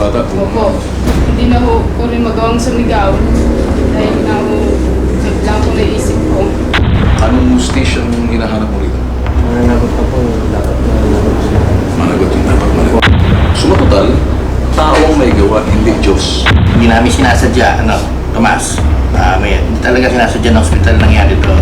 bata. Opo. Hindi na ho ko rin magawang sumigaw. Dahil na ho, biglang ko naisip ko. Anong station yung hinahanap mo rito? Nananagot na po, dapat nananagot siya. Managot yung dapat managot. Sumatotal, tao ang may gawa, hindi Diyos. Hindi namin sinasadya, ano, Tomas. Ah, may, hindi talaga sinasadya ng hospital nangyari to.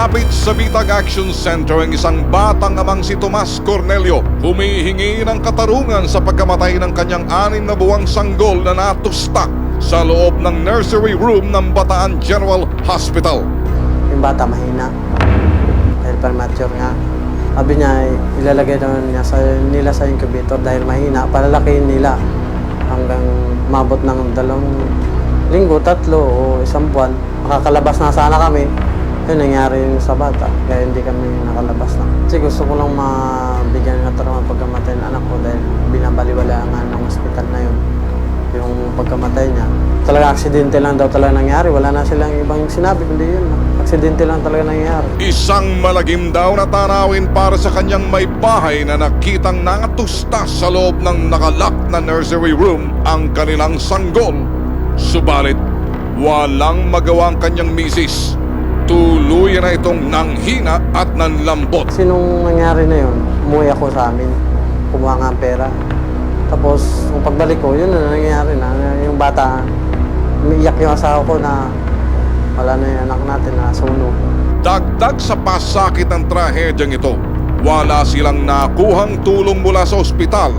Lumapit sa Bitag Action Center ang isang batang amang si Tomas Cornelio. Humihingi ng katarungan sa pagkamatay ng kanyang anim na buwang sanggol na natusta sa loob ng nursery room ng Bataan General Hospital. Yung bata mahina. Dahil premature nga. Sabi niya, ilalagay daw niya sa, nila sa incubator dahil mahina. Palalakihin nila hanggang mabot ng dalawang linggo, tatlo o isang buwan. Makakalabas na sana kami. Yun nangyari yun sa bata. Kaya hindi kami nakalabas na. Kasi gusto ko lang mabigyan ng katarungan pagkamatay ng anak ko dahil binabaliwala nga ng hospital na yun. Yung pagkamatay niya. Talaga aksidente lang daw talaga nangyari. Wala na silang ibang sinabi kundi yun. Aksidente lang talaga nangyari. Isang malagim daw na tanawin para sa kanyang may bahay na nakitang natusta sa loob ng nakalak na nursery room ang kanilang sanggol. Subalit, walang magawa ang kanyang misis. Tuluyan na itong nanghina at nanlambot. Kasi nung nangyari na yun, umuwi ako sa amin. Kumuha nga pera. Tapos, nung pagbalik ko, yun na nangyari na. Yung bata, umiiyak yung asawa ko na wala na yung anak natin na sunog. Dagdag sa pasakit ng trahedyang ito, wala silang nakuhang tulong mula sa ospital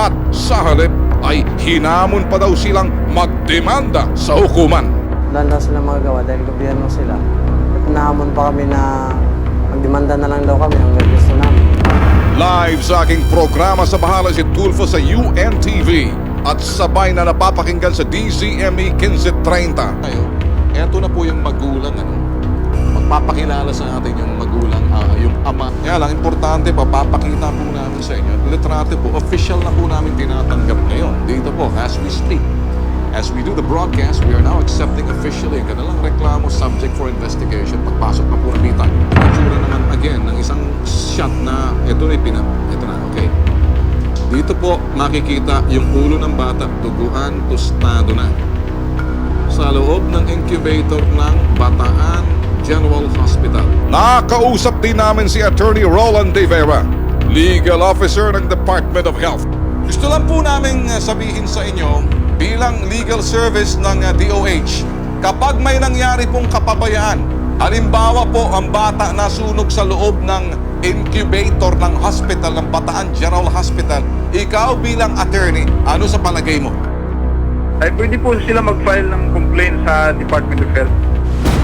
at sa halip ay hinamon pa daw silang magdemanda sa hukuman. Wala na sila magagawa dahil gobyerno sila. Nahamon pa kami na magdemanda na lang daw kami hanggang gusto namin. Live sa aking programa sa bahala si Tulfo sa UNTV at sabay na napapakinggan sa DZME 1530. Ayo, eto na po yung magulang ano. Magpapakilala sa atin yung magulang, ah, yung ama. Kaya lang, importante, papapakita po namin sa inyo. Litrate po, official na po namin tinatanggap ngayon. Dito po, as we speak. As we do the broadcast, we are now accepting officially ang kanilang reklamo subject for investigation. Pagpasok na po ng bitag. Itsura naman again ng isang shot na ito na pinap. Ito na, okay. Dito po makikita yung ulo ng bata, duguan, tostado na. Sa loob ng incubator ng Bataan General Hospital. Nakausap din namin si Attorney Roland De Vera, Legal Officer ng Department of Health. Gusto lang po namin uh, sabihin sa inyo bilang legal service ng uh, DOH, kapag may nangyari pong kapabayaan, halimbawa po ang bata nasunog sa loob ng incubator ng hospital ng Bataan General Hospital, ikaw bilang attorney, ano sa palagay mo? ay pwede po sila mag-file ng complaint sa Department of Health.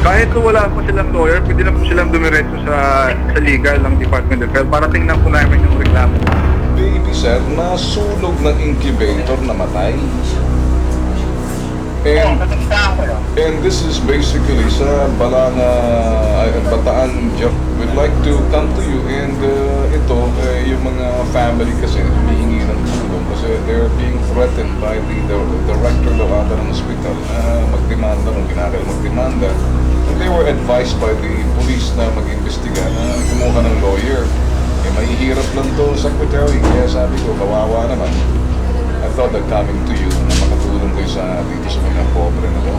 Kahit wala po silang lawyer, pwede lang po silang dumiretso sa, sa legal ng Department of Health para tingnan po namin yung reklamo. Baby sir, nasunog ng incubator na matay. And, and this is basically sa Balanga, ay, Bataan Job. We'd like to come to you and uh, ito, eh, yung mga family kasi humihingi ng tulong kasi they're being threatened by the, the director daw ata ng hospital na magdemanda kung ginagawa magdemanda. And they were advised by the police na mag-imbestiga na kumuha ng lawyer. Eh, mahihirap lang to, secretary. Kaya sabi ko, kawawa naman. I thought that coming to you na makatulong kayo sa dito sa mga pobre na to.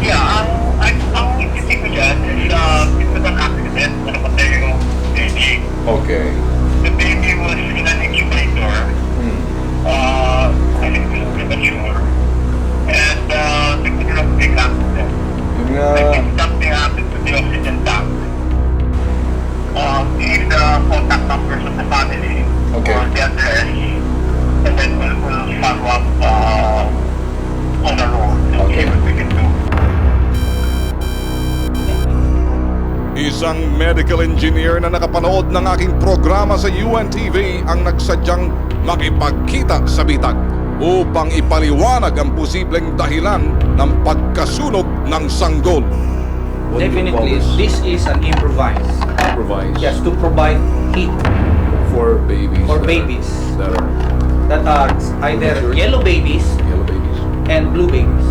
Yeah, ang ang ang isip ko dyan is uh, it was an accident na napatay yung baby. Okay. The baby was in an incubator. Hmm. Uh, I think it was premature. And uh, it was a big accident. Medical engineer na nakapanood ng aking programa sa UNTV ang nagsadyang makipagkita sa bitag upang ipaliwanag ang posibleng dahilan ng pagkasunog ng sanggol. What Definitely, this is an improvise. Improvise Just to provide heat for babies. for that are- babies That are that are either yellow babies yellow babies. and blue babies.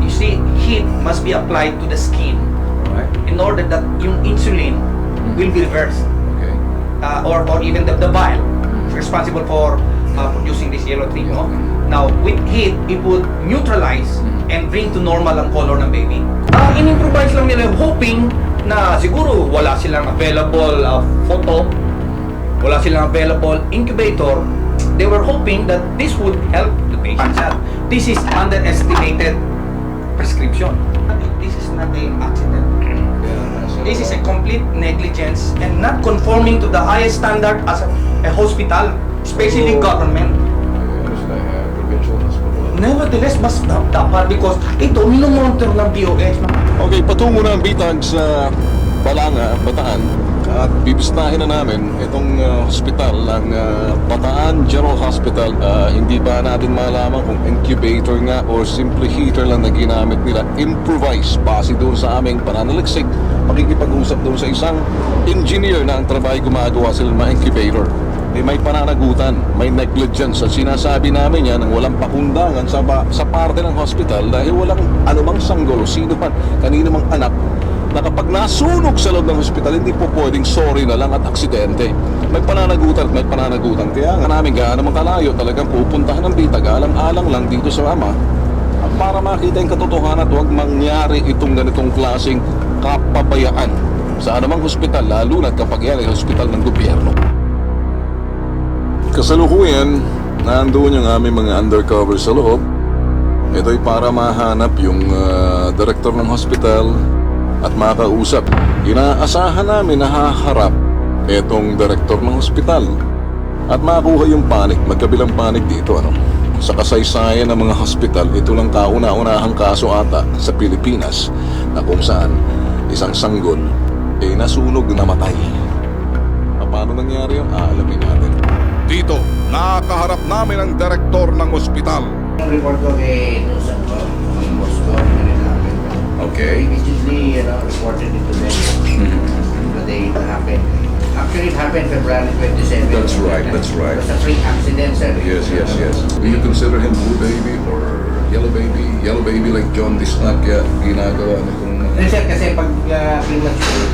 You see, heat must be applied to the skin? In order that yung insulin will be reversed. Okay. uh, or, or even the, the vial responsible for uh, producing this yellow tint. No? Now, with heat, it would neutralize and bring to normal ang color ng baby. Uh, in-improvise lang nila hoping na siguro wala silang available uh, photo, wala silang available incubator. They were hoping that this would help the patient. This is underestimated prescription. This is not an accident. This is a complete negligence and not conforming to the highest standard as a, a hospital, especially government. Nevertheless, mas da- dapat because ito, minomonitor ng DOH. Okay, patungo na ang bitag sa Balanga, Bataan. At bibisnahin na namin itong uh, hospital ng uh, Bataan General Hospital. Uh, hindi ba natin malaman kung incubator nga or simple heater lang na ginamit nila. Improvise base doon sa aming pananaliksik. Makikipag-usap doon sa isang engineer na ang trabaho gumagawa sila ng mga incubator. Eh, may pananagutan, may negligence at sinasabi namin yan ng walang pakundangan sa, sa parte ng hospital dahil walang anumang sanggol o sino man, kanino mang anak na kapag nasunog sa loob ng hospital, hindi po pwedeng sorry na lang at aksidente. May pananagutan at may pananagutan. Kaya nga namin gaano man kalayo talagang pupuntahan ng bitag, alang-alang lang dito sa ama para makita yung katotohanan at huwag mangyari itong ganitong klaseng kapabayaan sa anumang hospital, lalo na kapag yan ay hospital ng gobyerno. Kasalukuyan, nandoon yung aming mga undercover sa loob. Ito'y para mahanap yung ah, director ng hospital at makausap. Inaasahan namin na haharap itong director ng hospital at makuha yung panik, magkabilang panik dito. Ano? Sa kasaysayan ng mga hospital, ito lang kauna-unahang kaso ata sa Pilipinas na kung saan isang sanggol ay nasunog na matay. Paano nangyari yun? Aalamin natin. Dito, nakakaharap namin ang direktor ng ospital. Ang report ko kay no, sa uh, ang boss ko. Okay. Immediately, you know, reported it to them. The day it happened. Actually, it happened February 27. That's right, that's right. It was a freak accident, sir. Yes, yes, yes. Do you consider him blue baby or yellow baby? Yellow baby like John Disnag kaya ginagawa nitong... Ano sir, kasi pag uh, premature,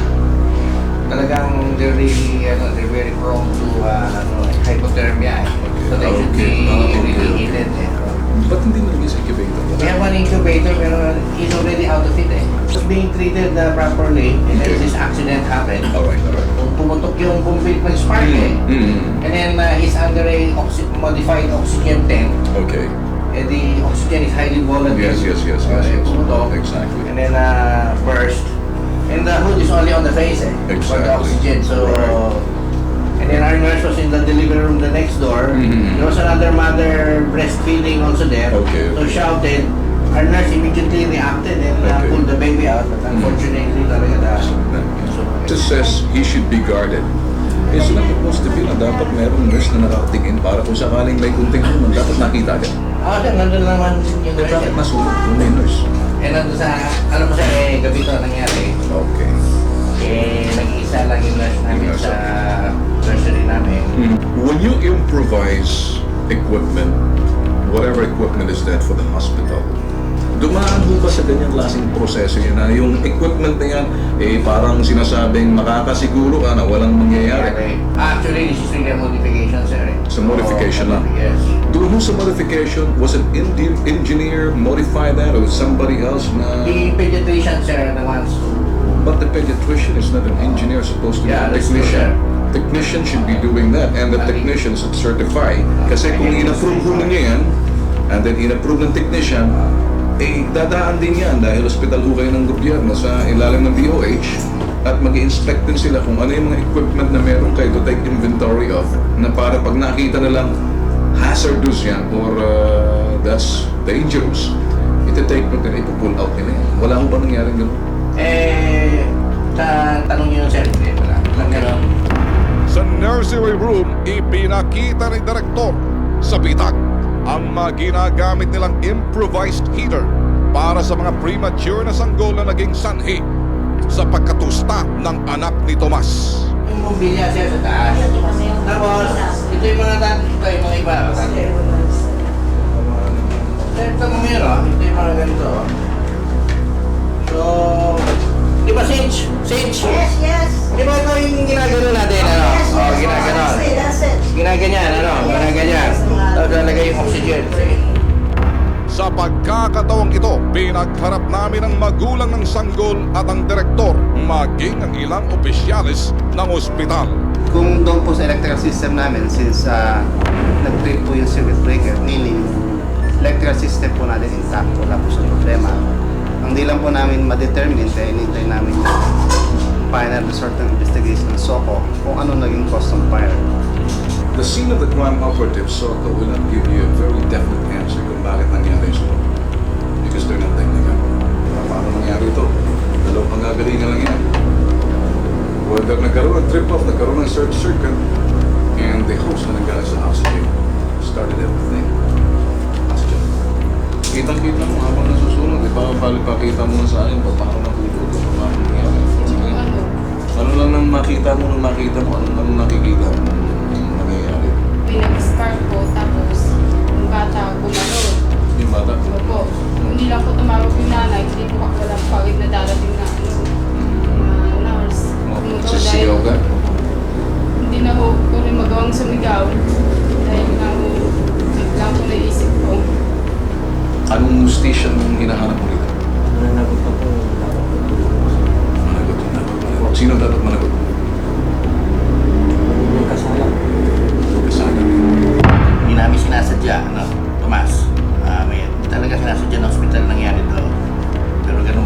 talagang they're really, ano, they're very prone to uh, ano, hypothermia. eh. So they should Okay. be Ah, okay, really okay. heated. Eh. Ba't hindi nalagay sa incubator? We have one incubator pero he's already out of it eh. So being treated uh, properly and then Okay. this accident happened. Alright, alright. Kung pumutok yung pumpilit ng spark eh. Mm. And then uh, he's under a oxy- modified oxygen tank. Okay. And the oxygen is highly volatile. Yes, yes, yes, yes, yes. pumutok. Exactly. And then uh, burst. And the hood is only on the face eh. For the Exactly. oxygen. So Right. And then our nurse was in the delivery room the next door. Mhm. There was another mother breastfeeding also there. Okay, So okay. shouted. Our nurse immediately reacted and uh, Okay. pulled the baby out. But unfortunately, talaga na. So, Just says he should be guarded. It's not supposed to be na dapat merong nurse na nakakatingin para kung sakaling may kunting haman, dapat nakita agad. Ah, sir, nandun naman yung Eh, nurse. bakit kung may nurse? Eh, nandun sa, alam mo sir, eh, gabi ito nangyari. Okay. Eh, nag-iisa lang yung nurse namin Nurse, sa nursery namin. When you improvise equipment, whatever equipment is that for the hospital, dumaan ho ba sa ganyang klaseng proseso yun na yung equipment na yan, eh parang sinasabing makakasiguro ka na walang mangyayari. Actually, this is really a modification, sir. eh. Sa modification lang? Yes. Doon sa modification, was an Indian engineer modify that or somebody else na... The pediatrician, sir, the ones who But the pediatrician is not an engineer, supposed to be Yeah, a that's technician. Technician should be doing that, and the technician should certify. Kasi kung in-approve ho niya yan, and then in-approve ng technician, eh, dadaan din yan dahil hospital ho kayo ng gobyerno sa ilalim ng DOH at mag inspect din sila kung ano yung mga equipment na meron kayo to take inventory of na para pag nakita na lang hazardous yan or uh, that's dangerous, iti-take note nila, ipupull out nila yan. Wala ho ba nangyaring gano'n? Eh, tanong niyo, sir, hindi, wala. Lang gano'n. Sa nursery room, ipinakita ni Direktor sa bitag ang mga ginagamit nilang improvised heater para sa mga premature na sanggol na naging sanhi sa pagkatusta ng anak ni Tomas. Yung mobilya, sir, sa taas. Tapos, ito yung mga dati, ito yung mga iba. Sir, ito mga yun, oh. Ito yung mga ganito, oh. So, di ba Sage? Sage? Yes, yes. Di ba ito yung ginagano natin, ano? Oo, ginagano. Ginaganyan, ano? Ginaganyan. Tapos lalagay yung oxygen. Sige. Sa pagkakataong ito, pinagharap namin ang magulang ng sanggol at ang direktor, maging ang ilang opisyalis ng ospital. Kung doon po sa electrical system namin, since uh, nag-trip po yung circuit breaker, meaning electrical system po natin intact, wala po sa problema. Ang di lang po namin ma-determine, kaya inintay namin yung final resort ng investigation ng SOCO kung ano naging cause ng fire. The scene of the crime operative, Soto, will not give you a very definite answer kung bakit nangyari ito. Because they're not technical. Paano nangyari ito? Dalawang panggagalingan lang yan. Whether nagkaroon ng trip-off, nagkaroon ng search circuit, and the hose na naggaling sa oxygen started everything. Oxygen. Kitang-kita mo habang nasusunod, di ba? Bali pakita mo na sa akin, pa- paano natutulog, paano nangyari. Sige. Ano? Lang nang makita mo nung makita mo, ano lang nakikita mo nangyayari. May nag-scar po, tapos yung bata gumanod. Yung bata. Opo. Hindi lang po tumawag yung nanay, hindi po ako walang pagod na darating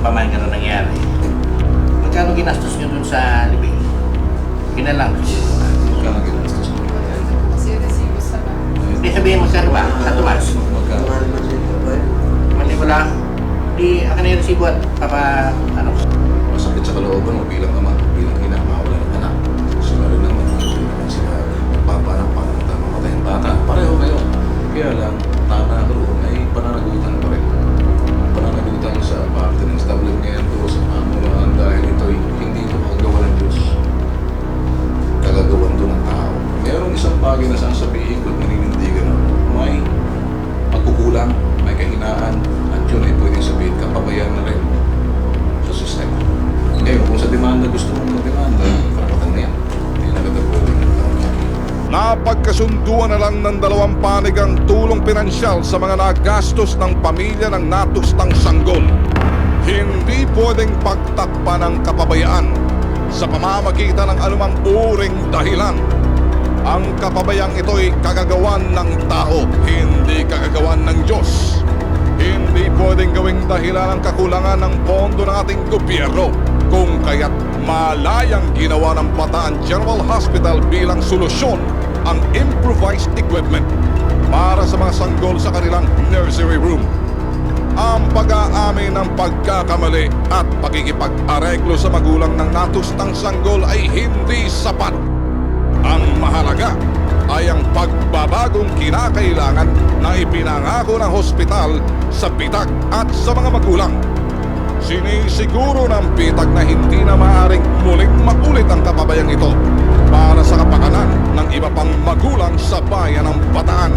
Pero ganun pa man, ganun nangyari. Magkano ginastos nyo dun sa libing? Yun na lang. Magkano ginastos mo? Kasi resibo sa. Hindi sabihin magkano ba, sa Tomas? Magkano? Mahal man dito po. Mali ko lang. Di, akin na yung resibo at papa, ano, Masakit sa kalooban mo bilang ama, bilang ina, mawala ng anak. Sila rin naman, hindi naman sila papanak pa ng tamang matay ng bata. Pareho kayo. Kaya lang, Napagkasunduan na lang ng dalawang panig ang tulong pinansyal sa mga nagastos ng pamilya ng natustang sanggol. Hindi pwedeng pagtakpan ng kapabayaan sa pamamagitan ng anumang uring dahilan. Ang kapabayang ito'y kagagawan ng tao, hindi kagagawan ng Diyos. Hindi pwedeng gawing dahilan ang kakulangan ng pondo ng ating gobyerno kung kaya't malayang ginawa ng Bataan General Hospital bilang solusyon ang improvised equipment para sa mga sanggol sa kanilang nursery room. Ang pag-aamin ng pagkakamali at pagkikipag-areglo sa magulang ng natustang sanggol ay hindi sapat. Ang mahalaga ay ang pagbabagong kinakailangan na ipinangako ng hospital sa pitag at sa mga magulang. Sinisiguro ng pitag na hindi na maaaring muling maulit ang kapabayang ito para sa kapakanan ng iba pang magulang sa bayan ng Bataan.